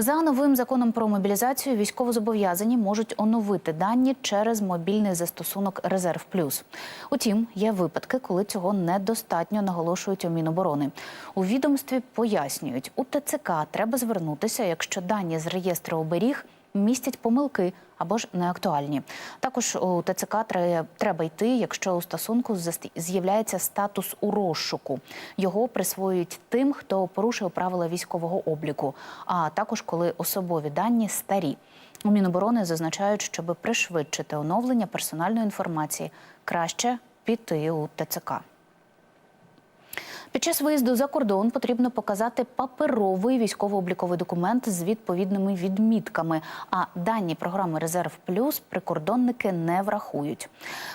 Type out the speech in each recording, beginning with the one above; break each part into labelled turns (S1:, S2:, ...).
S1: За новим законом про мобілізацію військовозобов'язані можуть оновити дані через мобільний застосунок Резерв Плюс. Утім, є випадки, коли цього недостатньо наголошують у Міноборони. У відомстві пояснюють, у ТЦК треба звернутися, якщо дані з реєстру оберіг містять помилки або ж неактуальні. Також у ТЦК треба йти, якщо у стосунку з'являється статус у розшуку. Його присвоюють тим, хто порушив правила військового обліку, а також коли особові дані старі. У Міноборони зазначають, щоб пришвидшити оновлення персональної інформації, краще піти у ТЦК. Під час виїзду за кордон потрібно показати паперовий військово-обліковий документ з відповідними відмітками. А дані програми Резерв Плюс прикордонники не врахують.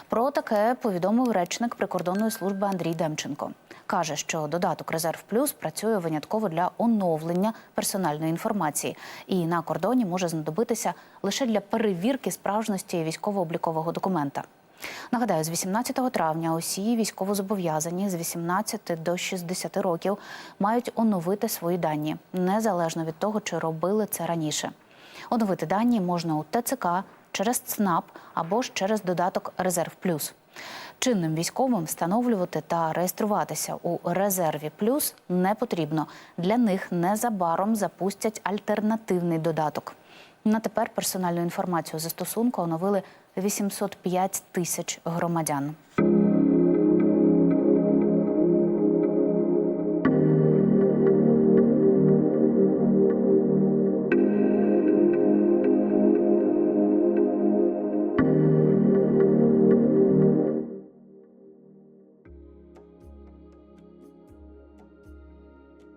S1: Про таке повідомив речник прикордонної служби Андрій Демченко. Каже, що додаток Резерв Плюс працює винятково для оновлення персональної інформації і на кордоні може знадобитися лише для перевірки справжності військово-облікового документа. Нагадаю, з 18 травня усі військовозобов'язані з 18 до 60 років мають оновити свої дані, незалежно від того, чи робили це раніше. Оновити дані можна у ТЦК через ЦНАП або ж через додаток Резерв Плюс. Чинним військовим встановлювати та реєструватися у резерві плюс не потрібно. Для них незабаром запустять альтернативний додаток. На тепер персональну інформацію застосунку оновили 805 тисяч громадян.